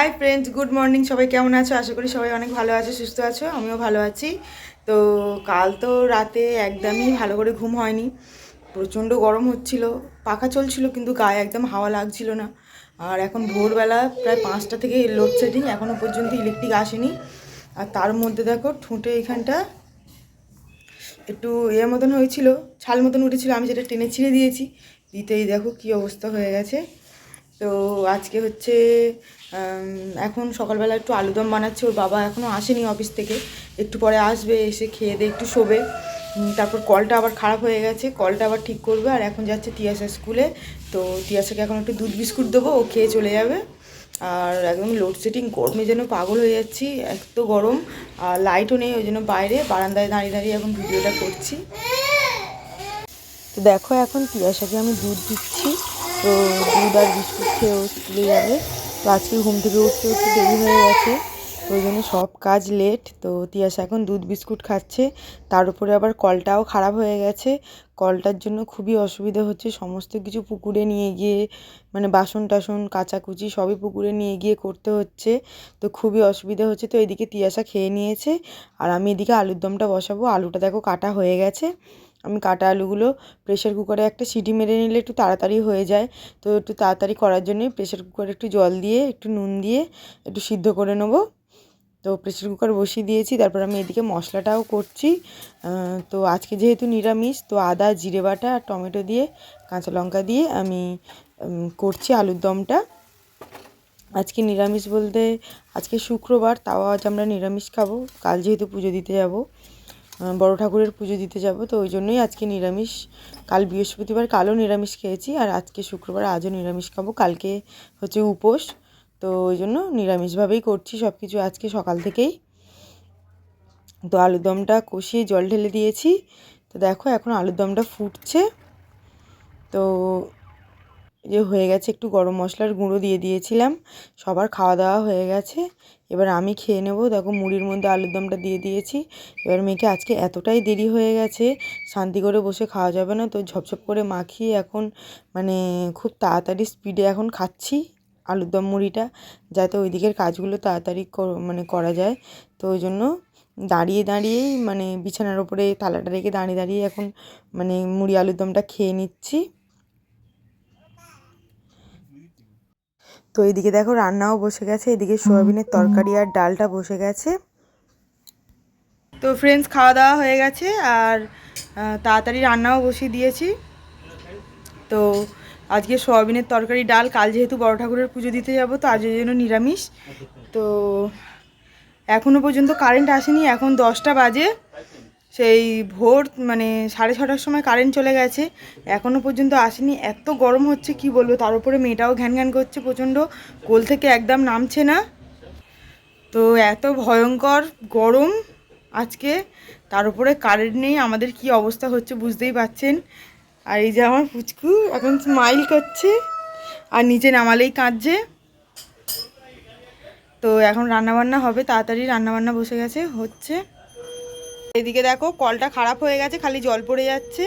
Hi friends, good morning. সবাই কেমন আছো? আশা করি সবাই অনেক ভালো আছো, সুস্থ আছো, আমিও ভালো আছি। তো কাল তো রাতে একদমই ভালো করে ঘুম হয়নি। প্রচণ্ড গরম হচ্ছিল, পাখা চলছিল, কিন্তু গায়ে একদম হাওয়া লাগছিল না। আর এখন ভোরবেলা প্রায় পাঁচটা থেকে লোডশেডিং এখনও পর্যন্ত ইলেকট্রিক আসেনি। আর তার মধ্যে দেখো, ঠোঁটে এখানটা একটু এর মতন হয়েছিল, ছাল মতন উঠেছিল, আমি সেটা টেনে ছিঁড়ে দিয়েছি। দিতেই দেখো কি অবস্থা হয়ে গেছে। তো আজকে হচ্ছে এখন সকালবেলা একটু আলুদম বানাচ্ছে, ওর বাবা এখনও আসেনি অফিস থেকে। একটু পরে আসবে, এসে খেয়ে দিয়ে একটু শোবে। তারপর কলটা আবার খারাপ হয়ে গেছে, কলটা আবার ঠিক করবে, আর এখন যাচ্ছে তিয়াসা স্কুলে। তো তিয়াসাকে এখন একটু দুধ বিস্কুট দেবো, ও খেয়ে চলে যাবে। আর একদম লোডশেডিং গরমে যেন পাগল হয়ে যাচ্ছি, এত গরম। আর লাইটও নেই, ওই জন্য বাইরে, বারান্দায় দাঁড়িয়ে দাঁড়িয়ে এখন ভিডিওটা করছি। তো দেখো এখন তিয়াসাকে আমি দুধ দিচ্ছি। তো দুধ আর বিস্কুট খেয়ে ও স্কুলে যাবে। তো আজকে ঘুম থেকে উঠতে একটু দেরি হয়ে গেছে। তো ওই জন্য সব কাজ লেট। তো তিয়াসা এখন দুধ বিস্কুট খাচ্ছে। তার উপরে আবার কলটাও খারাপ হয়ে গেছে। কলটার জন্য খুবই অসুবিধা হচ্ছে। সমস্ত কিছু পুকুরে নিয়ে গিয়ে মানে বাসন টাসন, কাচাকুচি সবই পুকুরে নিয়ে গিয়ে করতে হচ্ছে। তো খুবই অসুবিধা হচ্ছে। তো এদিকে তিয়াসা খেয়ে নিয়েছে। আর আমি এদিকে আলুর দমটা বসাবো। আলুটা দেখো কাটা হয়ে গেছে। আমি কাটা আলুগুলো প্রেশার কুকারে একটা সিটি মেরে নিলে একটু তাড়াতাড়ি হয়ে যায়। তো একটু তাড়াতাড়ি করার জন্যই প্রেশার কুকারে একটু জল দিয়ে, একটু নুন দিয়ে একটু সিদ্ধ করে নেব। তো প্রেশার কুকার বসিয়ে দিয়েছি, তারপর আমি এদিকে মশলাটাও করছি। তো আজকে যেহেতু নিরামিষ, তো আদা, জিরে বাটা আর টমেটো দিয়ে, কাঁচা লঙ্কা দিয়ে আমি করছি আলুর দমটা। আজকে নিরামিষ বলতে, আজকে শুক্রবার, তাও আজ আমরা নিরামিষ খাব। কাল যেহেতু পুজো দিতে যাব। বড় ঠাকুরের পুজো দিতে যাব, তো ওই জন্যই আজকে নিরামিষ, কাল বৃহস্পতিবার কালও নিরামিষ খেয়েছি, আর আজকে শুক্রবার আজও নিরামিষ খাব, কালকে হচ্ছে উপোস, তো ওই জন্য নিরামিষভাবেই করছি সব কিছু আজকে সকাল থেকেই। তো আলুর দমটা কষিয়ে জল ঢেলে দিয়েছি, তো দেখো এখন আলুর দমটা ফুটছে, তো যে হয়ে গেছে একটু গরম মশলার গুঁড়ো দিয়ে দিয়েছিলাম, সবার খাওয়া দাওয়া হয়ে গেছে। এবার আমি খেয়ে নেব। দেখো মুড়ির মধ্যে আলুর দমটা দিয়ে দিয়েছি। এবার মেয়েকে আজকে এতটাই দেরি হয়ে গেছে, শান্তি করে বসে খাওয়া যাবে না। তো ঝপঝপ করে মাখিয়ে এখন মানে খুব তাড়াতাড়ি স্পিডে এখন খাচ্ছি আলুর দম মুড়িটা, যাতে ওই দিকের কাজগুলো তাড়াতাড়ি মানে করা যায়। তো ওই জন্য দাঁড়িয়ে দাঁড়িয়েই মানে বিছানার ওপরে থালাটা রেখে দাঁড়িয়ে দাঁড়িয়ে এখন মানে মুড়ি আলুর দমটা খেয়ে নিচ্ছি। তো এদিকে দেখো রান্নাও বসে গেছে, এদিকে সোয়াবিনের তরকারি আর ডালটা বসে গেছে। তো ফ্রেন্ডস খাওয়া দাওয়া হয়ে গেছে আর তাড়াতাড়ি রান্নাও বসিয়ে দিয়েছি। তো আজকে সোয়াবিনের তরকারি, ডাল, কাল যেহেতু বড় ঠাকুরের পুজো দিতে যাব, তো আজের জন্য নিরামিষ। তো এখনও পর্যন্ত কারেন্ট আসেনি, এখন দশটা বাজে। সেই ভোর মানে সাড়ে ছটার সময় কারেন্ট চলে গেছে। এখনও পর্যন্ত আসেনি। এত গরম হচ্ছে, কি বলব? তার উপরে মেয়েটাও ঘ্যান ঘ্যান করছে প্রচণ্ড। কোল থেকে একদম নামছে না। তো এত ভয়ঙ্কর গরম আজকে। তার উপরে কারেন্ট নেই। আমাদের কি অবস্থা হচ্ছে বুঝতেই পাচ্ছেন। আর এই যে আমার পুচকু এখন স্মাইল করছে আর নিচে নামালেই কাঁদছে। তো এখন রান্নাবান্না হবে। তাড়াতাড়ি রান্নাবান্না বসে গেছে, হচ্ছে। এদিকে দেখো, কলটা খারাপ হয়ে গেছে, খালি জল পড়ে যাচ্ছে।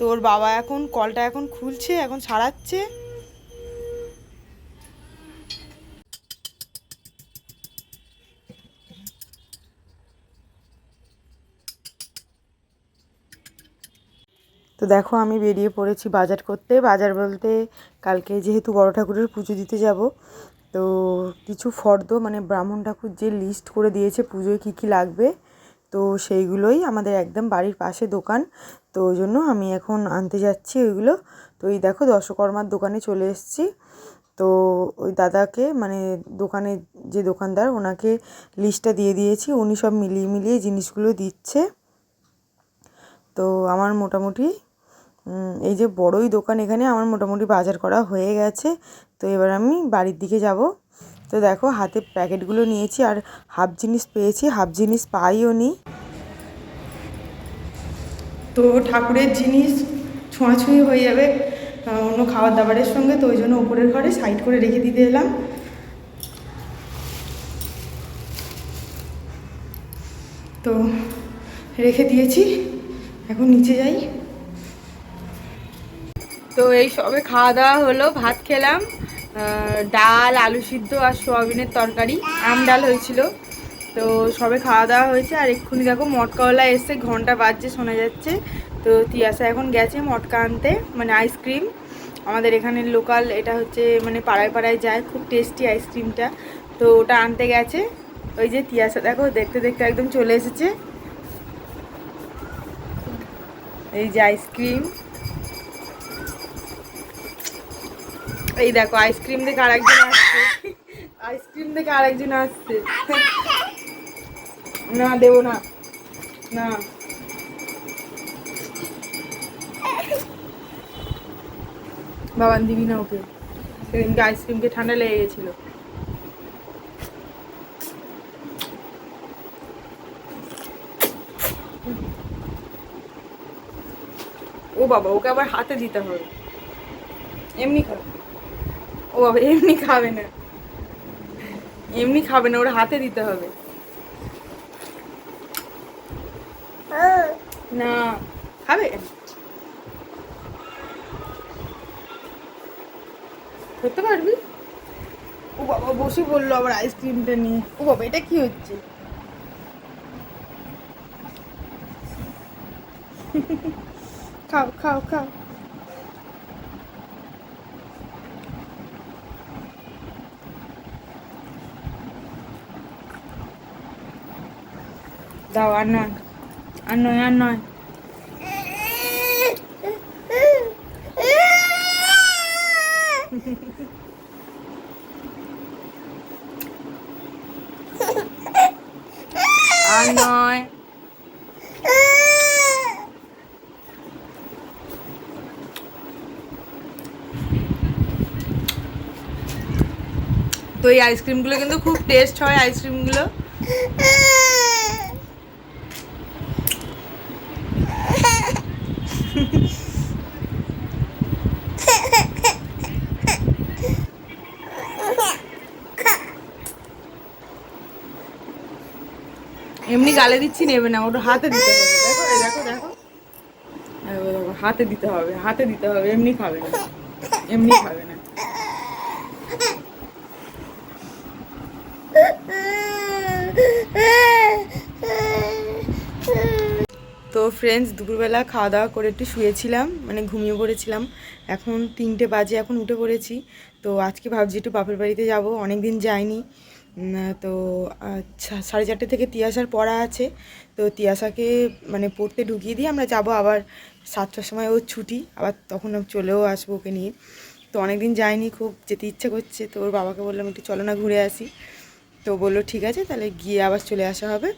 তোর বাবা এখন কলটা এখন খুলছে, এখন সারাচ্ছে। তো দেখো, আমি বেরিয়ে পড়েছি বাজার করতে। বাজার বলতে কালকে যেহেতু বড় ঠাকুরের পুজো দিতে যাব, তো কিছু ফর্দ মানে ব্রাহ্মণ ঠাকুর যে লিস্ট করে দিয়েছে পুজোয় কী কী লাগবে তো সেইগুলোই আমাদের একদম বাড়ির পাশে দোকান। তো ওই জন্য আমি এখন আনতে যাচ্ছি ওইগুলো। তো এই দেখো দশকর্মার দোকানে চলে এসেছি। তো ওই দাদাকে মানে দোকানে যে দোকানদার, ওনাকে লিস্টটা দিয়ে দিয়েছি। উনি সব মিলিয়ে মিলিয়ে জিনিসগুলো দিচ্ছে। তো আমার মোটামুটি এই যে বড়ই দোকান এখানে আমার মোটামুটি বাজার করা হয়ে গেছে। তো এবার আমি বাড়ির দিকে যাব। তো দেখো হাতে প্যাকেটগুলো নিয়েছি আর হাফ জিনিস পেয়েছি হাফ জিনিস পাইও নি। তো ঠাকুরের জিনিস ছোঁয়াছুঁয়ি হয়ে যাবে অন্য খাবার দাবারের সঙ্গে তো ওই জন্য উপরের ঘরে সাইড করে রেখে দিতে এলাম। তো রেখে দিয়েছি এখন নিচে যাই। তো এই সবে খাওয়া দাওয়া হলো ভাত খেলাম। ডাল, আলু সিদ্ধ আর সোয়াবিনের তরকারি, আম ডাল হয়েছিল। তো সবে খাওয়া দাওয়া হয়েছে, আর এক্ষুনি দেখো মটকাওয়ালা এসে ঘণ্টা বাজছে, শোনা যাচ্ছে। তো তিয়াসা এখন গেছে মটকা আনতে মানে আইসক্রিম। আমাদের এখানের লোকাল, এটা হচ্ছে মানে পাড়ায় পাড়ায় যায়, খুব টেস্টি আইসক্রিমটা। তো ওটা আনতে গেছে। ওই যে তিয়াসা দেখো, দেখতে দেখতে একদম চলে এসেছে। এই যে আইসক্রিম। এই দেখো আইসক্রিম দেখে আরেকজন আসছে। আইসক্রিম দেখে আরেকজন আসছে। না, দেবো না। না। বাবান দিবি না ওকে? সেদিনকে আইসক্রিমকে ঠান্ডা লেগে গেছিল। ও বাবা, ওকে আবার হাতে দিতে হবে। এমনি খাবে। ও বাবা এমনি খাবে না। এমনি খাবে না ওর হাতে দিতে হবে। না খাবে? করতে পারবি? ও বাবা বসে বলল আবার আইসক্রিমটা নিয়ে। ও বাবা এটা কি হচ্ছে? খাও খাও খাও। দাও আর নয় আর নয় আর নয় আর নয় তো এই আইসক্রিমগুলো কিন্তু খুব টেস্ট হয় আইসক্রিমগুলো এমনি গালে দিচ্ছি, নেবে না, ওটা হাতে দিতে হবে। দেখো দেখো দেখো। হাতে দিতে হবে, হাতে দিতে হবে, এমনি খাবে না। এমনি খাবে না। তো ফ্রেন্ডস দুপুরবেলা খাওয়া দাওয়া করে একটু শুয়েছিলাম মানে ঘুমিয়ে পড়েছিলাম। এখন তিনটে বাজে, এখন উঠে পড়েছি। তো আজকে ভাবছি একটু বাপের বাড়িতে যাব অনেক দিন যাইনি। তো আচ্ছা সাড়ে চারটে থেকে তিয়াসার পড়া আছে। তো তিয়াসাকে মানে পড়তে ঢুকিয়ে দিয়ে আমরা যাব আবার সাতটার সময় ও ছুটি। আবার তখন চলেও আসব ওকে নিয়ে। তো অনেক দিন যাইনি, খুব যেতে ইচ্ছে করছে। তো ওর বাবাকে বললাম, একটু চলো না, ঘুরে আসি। তো বলল, ঠিক আছে, তাহলে গিয়ে আবার চলে আসা হবে।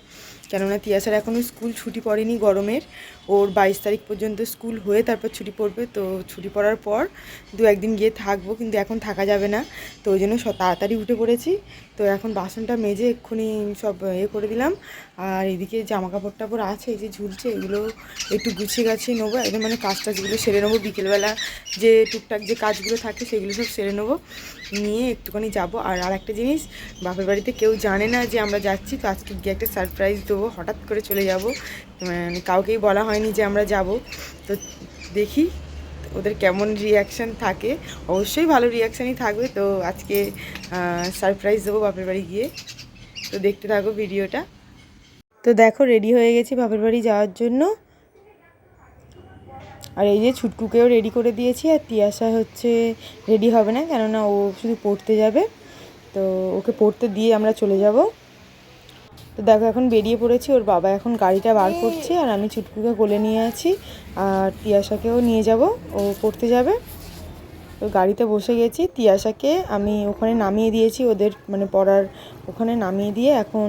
কেননা তিয়াসার এখনও স্কুল ছুটি পড়েনি গরমের। ওর বাইশ তারিখ পর্যন্ত স্কুল হয়ে তারপর ছুটি পড়বে। তো ছুটি পড়ার পর দু একদিন গিয়ে থাকব, কিন্তু এখন থাকা যাবে না। তো ওই জন্য তাড়াতাড়ি উঠে পড়েছি। তো এখন বাসনটা মেজে এক্ষুনি সব এ করে দিলাম। আর এদিকে জামা কাপড় টাপড় আছে, এই যে ঝুলছে, এগুলো একটু গুছিয়ে গাছিয়ে নেব। একদম মানে কাজ টাজগুলো সেরে নেব। বিকেলবেলা যে টুকটাক যে কাজগুলো থাকে সেগুলো সব সেরে নেব। নিয়ে একটুখানি যাব। আর আর একটা জিনিস, বাপের বাড়িতে কেউ জানে না যে আমরা যাচ্ছি, তো আজকে গিয়ে একটা সারপ্রাইজ দেবো হঠাৎ করে চলে যাব। মানে কাউকেই বলা হয়নি যে আমরা যাব। তো দেখি ওদের কেমন রিয়াকশান থাকে। অবশ্যই ভালো রিয়াকশানই থাকবে। তো আজকে সারপ্রাইজ দেবো বাপের বাড়ি গিয়ে। তো দেখতে থাকো ভিডিওটা তো দেখো রেডি হয়ে গেছি বাপের বাড়ি যাওয়ার জন্য। আর এই যে ছুটকুকেও রেডি করে দিয়েছি। আর তিয়াশা হচ্ছে রেডি হবে না, কেননা ও শুধু পড়তে যাবে। তো ওকে পড়তে দিয়ে আমরা চলে যাব। তো দেখো এখন বেরিয়ে পড়েছি। ওর বাবা এখন গাড়িটা বার করছে আর আমি চুটকুকে কোলে নিয়ে আছি। আর তিয়াশাকেও নিয়ে যাব। ও পড়তে যাবে। তো গাড়িতে বসে গেছি। তিয়াশাকে আমি ওখানে নামিয়ে দিয়েছি। ওদের মানে পড়ার ওখানে নামিয়ে দিয়ে এখন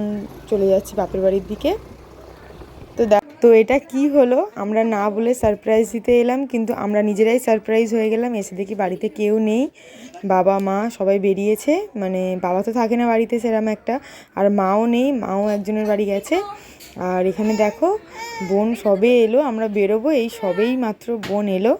চলে যাচ্ছি বাপের বাড়ির দিকে। তো এটা কি হলো? আমরা না বলে সারপ্রাইজ দিতে এলাম, কিন্তু আমরা নিজেরাই সারপ্রাইজ হয়ে গেলাম। এসে দেখি বাড়িতে কেউ নেই। বাবা, মা সবাই বেরিয়েছে। মানে বাবা তো থাকে না বাড়িতে সেরকম একটা। আর মাও নেই, মাও একজনের বাড়ি গেছে। আর এখানে দেখো, বোন সবে এলো, আমরা বেরোবো। এই সবেই মাত্র বোন এলো।